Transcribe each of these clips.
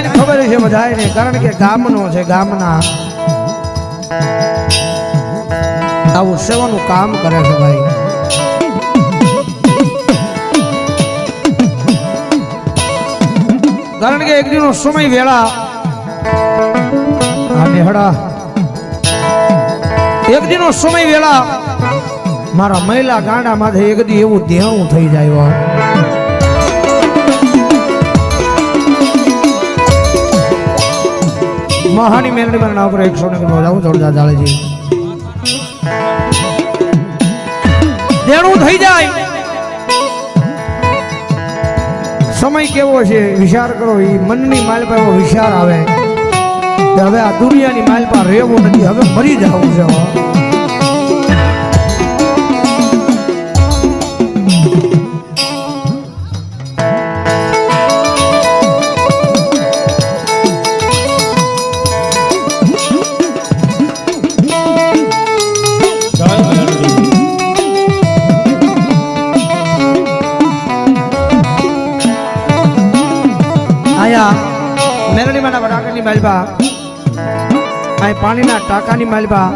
બધાને ખબર છે બધાને કારણ કે ગામનો છે, ગામના. આવું સેવાનું કામ કરે છે ભાઈ. કારણ કે એક દિનો સમય વેળા. આ નેહડા એક દિનો સમય વેળા મારા મહિલા ગાંડા માથે એક દી એવું દેવું થઈ જાય મહાની મેલડી મારા નામ પર એકસો ને જાઉં જોરદાર ચાલે છે દેણું થઈ જાય. સમય કેવો છે? વિચાર કરો એ મનની માલ પર એવો વિચાર આવે હવે આ દુનિયાની માલ પર રહેવું નથી, હવે મરી જવું છે. માના માલબા. અહીં પાણીના ટાંકાની માલબા.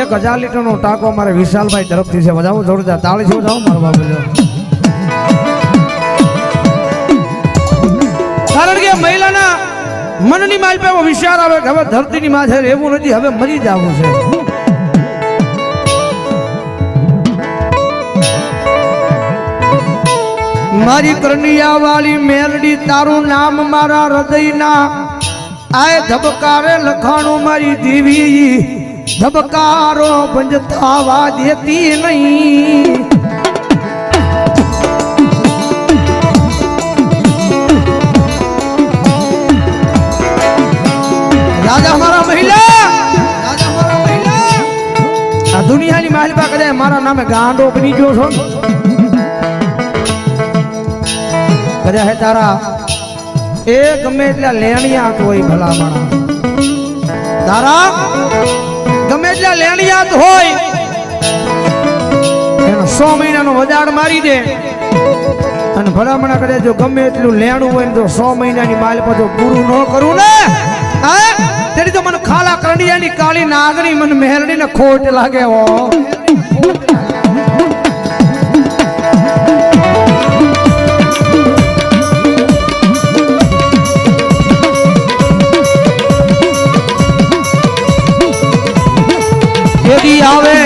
એક હજાર લીટરનો ટાંકો અમારે વિશાલભાઈ તરફથી છે. બજાવો જોરદાર. તાળી છો જાઓ મારો બાપુ કારણ કે મહિલાના મનની માલ પર એવો વિચાર આવે કે હવે ધરતીની માથે રહેવું નથી, હવે મરી જવું છે. મારી કરનિયા વાળી મેરડી, તારું નામ મારા હૃદયના આય ધબકારે લખાણું મારી દેવી. ધબકારો થવા દેતી નહીં. રાજા મારા મહિલા. આ દુનિયાની માલિકા કદાચ મારા નામે ગાંડો બની ગયો છો? કદાચ તારા. એ ગમે એટલા લેણિયાત હોય ભલામણ. માણા તારા ગમે એટલા લેણિયાત હોય, એનો સો મહિનાનો વજાડ મારી દે. અને ભલામણા કરે, જો ગમે એટલું લેણું હોય તો સો મહિનાની માલ જો પૂરું ન કરું ને, હા? તેની તો મને ખાલા કરડિયાની કાળી નાગરી મને મહેરડી ને ખોટ લાગે હો. કેદી આવે?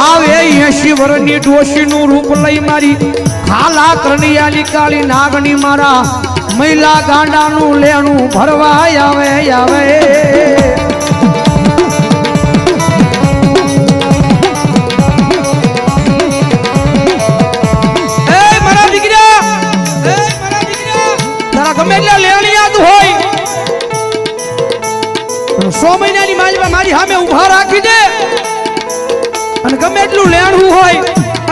આવે એસી ડોશી નું રૂપ લઈ મારી ખાલા કરણિયાની કાળી નાગણી મારા મહિલા ગાંડાનું લેણું ભરવા આવે આવે. સો મહિનાની માલમાં મારી સામે ઊભા રાખી દે અને ગમે એટલું લેણું હોય,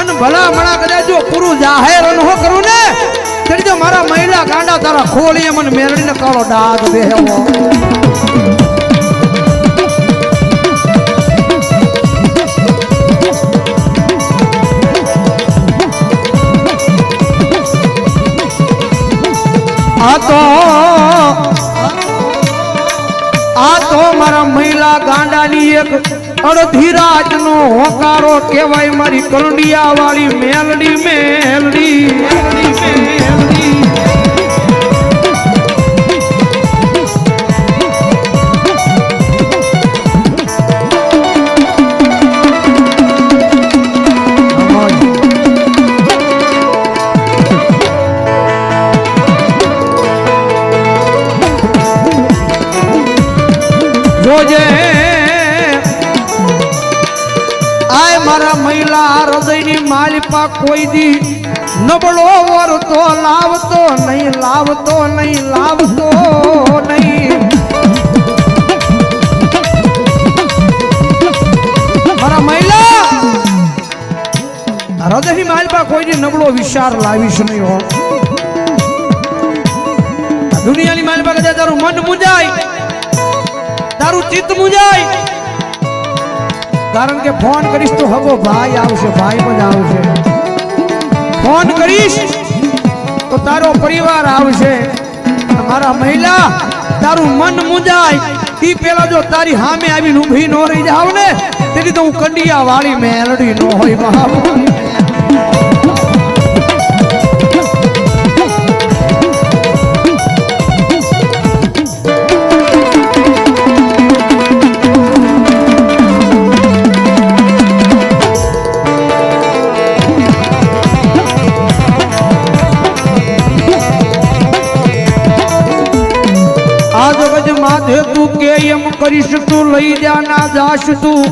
અને ભલા મણા કદાચ જો પૂરું જાહેર ન કરું ને તેની તો મારા મહિલા ગાંડા તારા ખોલીએ મને મેળવીને કાળો ડાઘ બેહવો આ તો મારા મહિલા ગાંડાની એક અડધી રાતનો હોકારો કહેવાય મારી કરડિયા વાળી મેલડી મેલડી મેલડી મેલડી. કોઈ દી નબળો વરતો લાવતો નહીં લાવતો નહીં લાવતો નહીં. હૃદયની માલિપા કોઈ નબળો વિચાર લાવીશ નહીં હો. દુનિયાની માલિપા કદાચ તારું મન મુંજાય તારું ચિત્ત મુંજાય કારણ કે ફોન કરીશ તો હગો ભાઈ આવશે, ભાઈ પણ આવશે. ફોન કરીશ, તો તારો પરિવાર આવશે. મારા મહિલા, તારું મન મુંજાય. ઈ પેલા જો તારી સામે આવીને ઊભી ન રહી જાવ ને, તેથી તો હું કંડિયા વાળી મેલડી નો હોય મહા લઈ ના જાશ તું.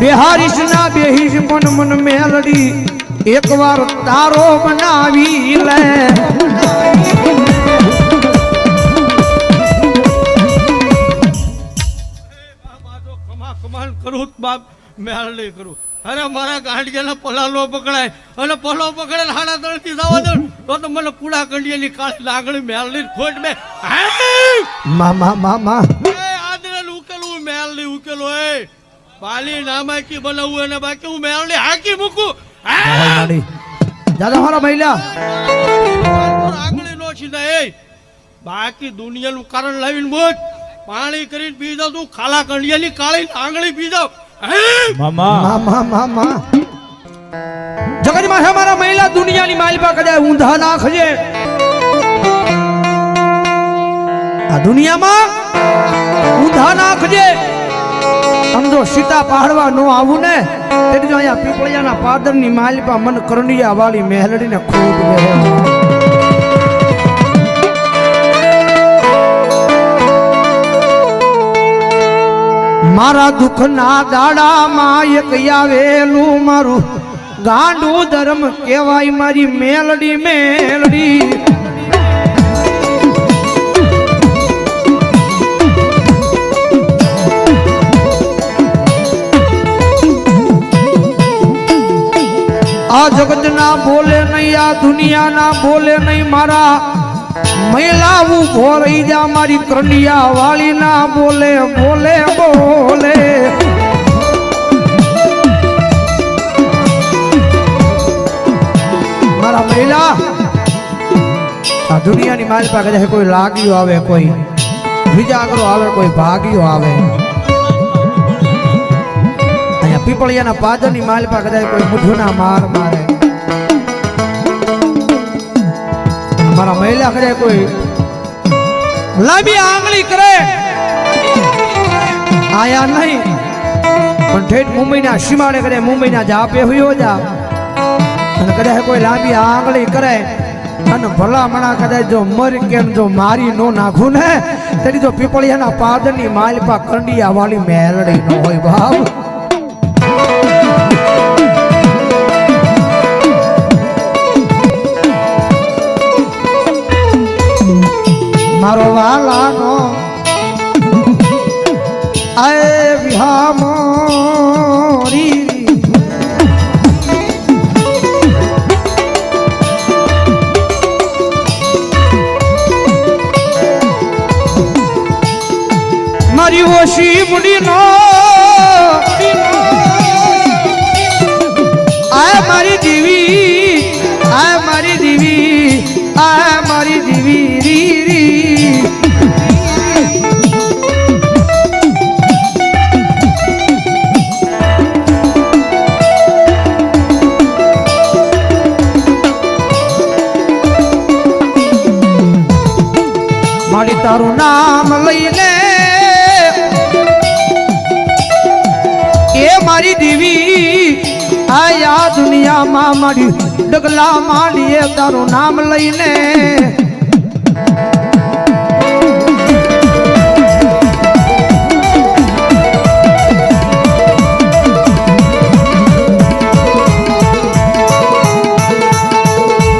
બિહારીશ ના બેહીશ મન મન મેલડી. એકવાર તારો બનાવી લે. ખમાન કરું બાપ મેળડી કરું. અરે મારા ગાંડિયાના પલા નો પકડાય. અને પલો પકડે હાડા તળથી જવા દો તો તો મને કુડા કંડિયાની કાળી લાગણી મેળડી ખોટ બે. મામા મામા ઉકેલો પાલી નામાકી બનાવવું અને બાકી હું મેળડી હાકી મૂકું. દાદા મારા મહિલા આંગળી નો સીધા એ બાકી દુનિયાનું કારણ લાવીને બોજ પાણી કરીને પી જાવ તું ખાલા કંડિયાની કાળી આંગળી પી જાવ મામા મામા. જગતમાં મારા મહિલા દુનિયાની માલપા કદાચ ઊંધા નાખજે આ દુનિયામાં ઊંધા નાખજે આમ જો સીતા પાડવા નો આવું ને જો અહીંયા પીપળિયાના પાદરની માલિપા મન કરંડિયા વાળી મેલડીને ખૂબ વહે. મારા દુઃખના દાડામાં એક આવેલું મારું ગાંડું ધર્મ કહેવાય મારી મેલડી મેલડી આ જગત ના બોલે નહીં, આ દુનિયા ના બોલે નહીં મારા. મહિલા ઊભો રહી જા મારી કરંડિયા વાળી ના બોલે બોલે બોલે. મારા મહિલા આ દુનિયાની મારી પાસે કદાચ કોઈ લાગ્યો આવે કોઈ. વિજાગરો આવે કોઈ ભાગ્યો આવે. અહીંયા પીપળિયાના પાદરની માલ પાસે કદાચ કોઈ મુઠુના માર મારે. મારા મહિલા કરે કોઈ લાંબી આંગળી કરે. આયા નહીં. પણ ઠેઠ મુંબઈના સીમાડે કરે મુંબઈના જાપે હુયો જા અને કદાચ કોઈ લાંબી આંગળી કરે. અને ભલા મણા કદાચ જો મર કેમ જો મારી નો નાખું ને? તેની જો પીપળિયાના પાદરની માલપા કંડિયા વાળી મેલડી ન હોય બાપ. મારો વાલાનો તારું નામ લઈને. એ મારી દેવી આયા દુનિયામાં મારી ડગલા માંડીએ તારું નામ લઈને.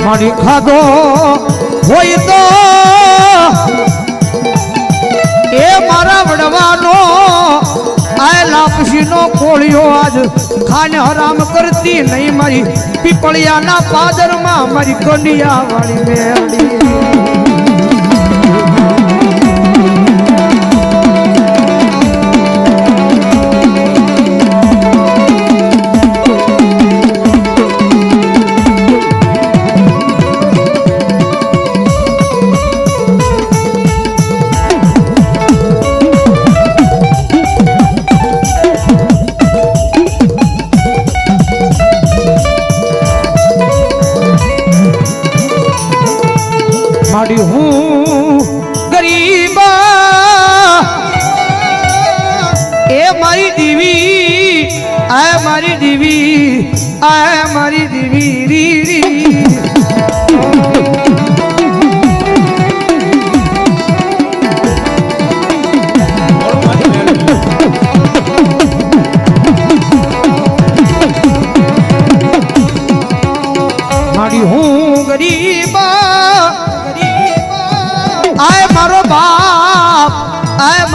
મારી ખાધો હોય તો મારા આયલા આ કોળિયો આજ ખાને હરામ કરતી નહીં મારી. પીપળિયાના પાદરમાં મારી કંડિયા વાળી મેળી.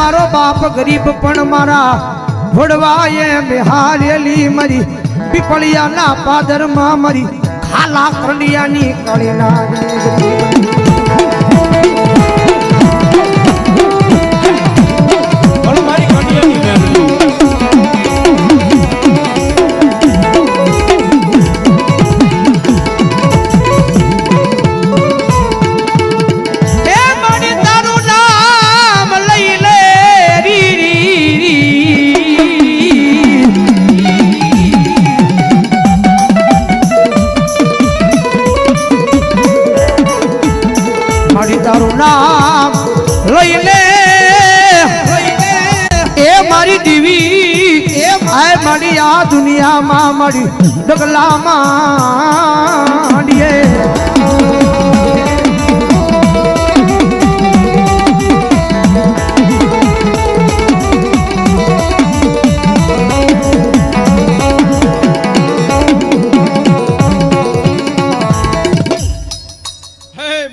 મારો બાપ ગરીબ પણ મારા ભોડવાએ બિહારેલી મારી. પીપળિયાના પાદરમાં મરી ખાલા કરડિયાની કળી નાગણી આ મળી મારી ડગલામાં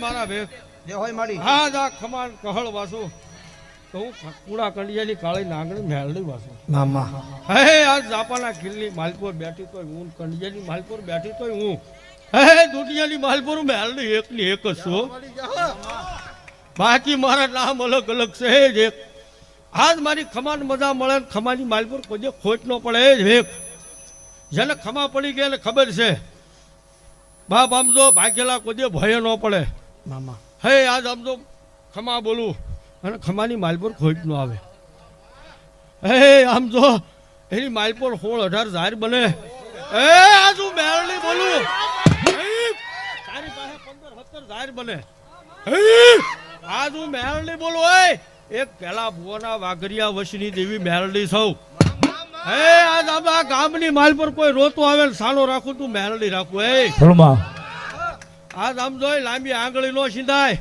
મારા ભેગ જે હોય મારી. હા દા ખમાન કહળ વાસુ. તો હું કુડા કંડિયાની કાળી નાગણી મેળડી વાસુ મામા હે આ જાપાના ખીલની માલપુર બેઠી તોય હું કંડિયાની માલપુર બેઠી તોય હું. હે દુનિયાની માલપુર મેળડી એકની એક જ છું. બાકી મારા નામ અલગ અલગ છે જ એક. આજ મારી ખમાન મજા મળે ને ખમાની માલપુર કોઈ ખોટ ન પડે જ એક. જેને ખમા પડી ગઈ એને ખબર છે. બાપ આમ જો ભાગેલા કોઈ ભય ન પડે. મામા હે આજ આમ જો ખમા બોલું. અને ખમાની માલપુર ખોટ ન આવે. હે આમ જો એની માલપુર સોળ અઢાર જાહેર બને. એ આજ મેળની બોલું? તારી પાસે પંદર સત્તર જાહેર બને. આજ મેળની બોલું હે એક પેલા ભુવના વાઘરિયા વશની દેવી મેળડી સૌ. હે આજ આમ આ ગામની માલ પર કોઈ રોતો આવે ને સાનો રાખું તું મેળડી રાખું હે? આજ આમ જોઈ લાંબી આંગળી નો સીધાય.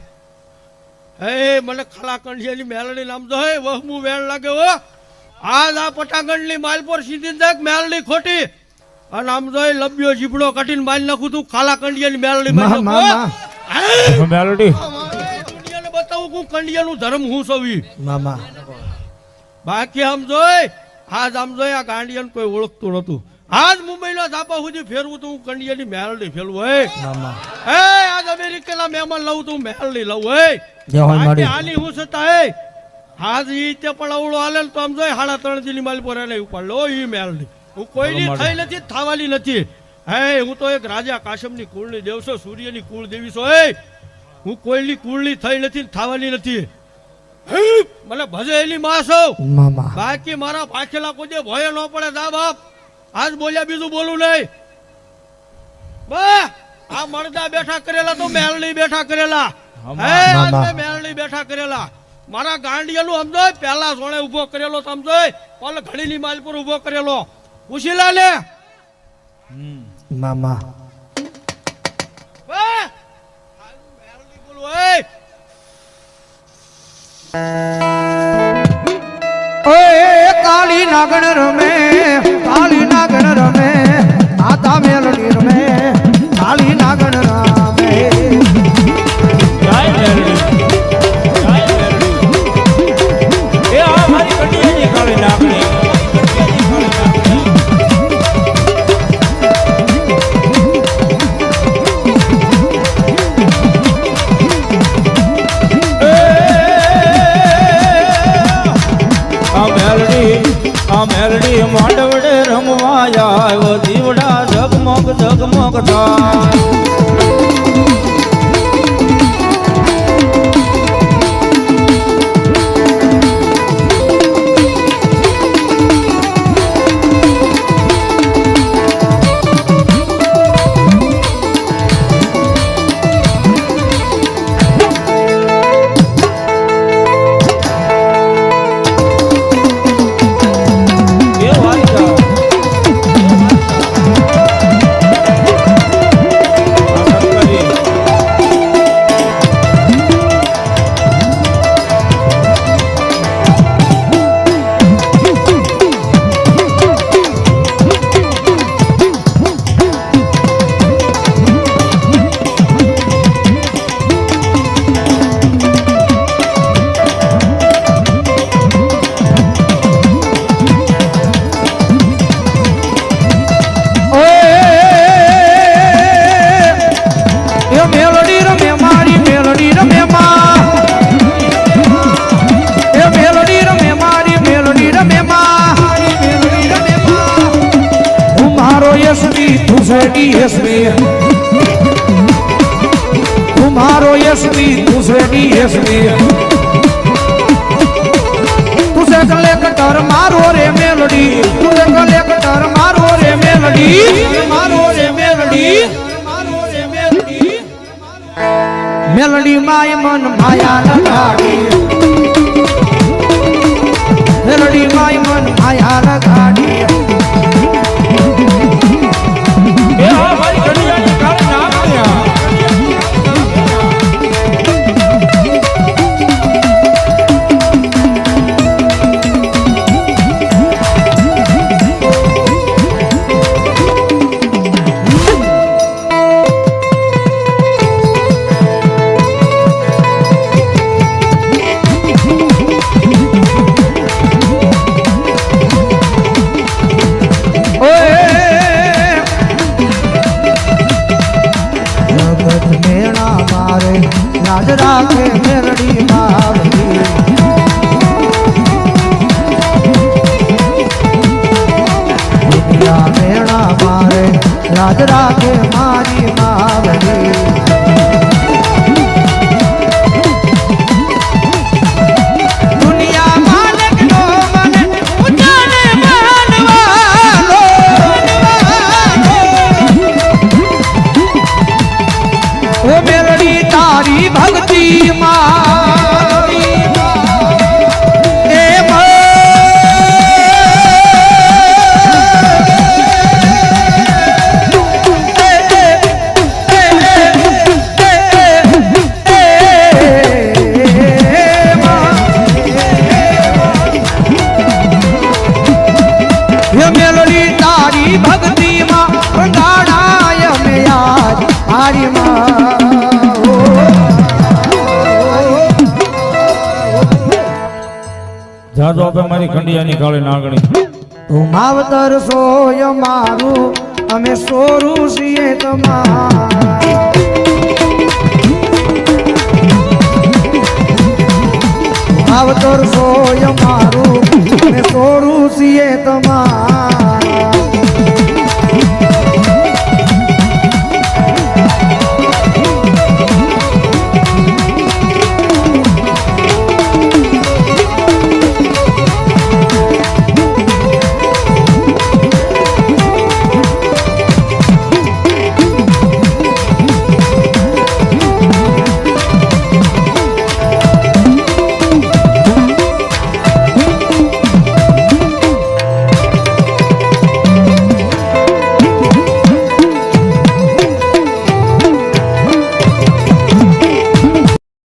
હે મને ખલા કંઠિયાની મેલડી નામ તો હે વહમુ વેણ લાગે હો. આજ આ પટાગણની માલ પર સીધી દેખ મેલડી ખોટી. અને આમ તો લબ્યો જીબડો કાઢીને માલ નાખું તું ખાલા કંડિયાની મેલડી? મેલડી. દુનિયાને બતાવું હું કંડિયાનું ધર્મ હું સવી. મામા બાકી આમ જોઈ આજ આમ જોઈ આ ગાંડિયાને કોઈ ઓળખતું નતું આજ મુંબઈના ધાબા સુધી ફેરવું તો હું કંડિયાની મેલડી ફેરવું હે? હે આજ અમેરિકાના મહેમાન લઉં તું મેલડી લઉં હે? આની હું છતાં હે? આજ ઈ તે પણ અવળો હાલે ને તો આમ જોઈ હાડા ત્રણ જીની માલ પર એને ઉપાડ લો ઈ મેલડી હું કોઈની. થઈ નથી થાવાની નથી. હે હું તો એક રાજા કાશમની કુળની દેવ છું સૂર્યની કુળ દેવી છું હે? હું કોઈની કુળની થઈ નથી ને થાવાની નથી. મને ભજે એની માં છું. મામા. બાકી મારા પાછેલા કોઈ ભય ન પડે દા બાપ. આજ બોલ્યા બીજું બોલું નહીં. બા આ મરદા બેઠા કરેલા તો મેલડી બેઠા કરેલા. હે આજ મામા. મેં મેલડી બેઠા કરેલા. મારા ગાંડિયાનું સમજો પહેલા સોણે ઊભો કરેલો સમજો પલ ઘડીની માલ પર ઊભો કરેલો. પૂછી લે મામા. બા બોલું હે. ઓય કાળી નાગણ રમે કાળી નાગણ રમે આતા મેલડી ઝગમગ हमारो यशवी दूसरे की यशवी तुझे गले कटर मारो रे मेलडी तुझे गले कटर मारो रे मेलडी मारो रे मेलडी मेलडी माय मन माया लगाड़ी मेलडी माय मन माया लगाड़ी બાપે મારી ખંડિયાની કાળે નાગણી. તું માવતર સોય મારું, અમે સોરું છીએ તમારા. માવતર સોય મારું, અમે સોરું છીએ તમારા.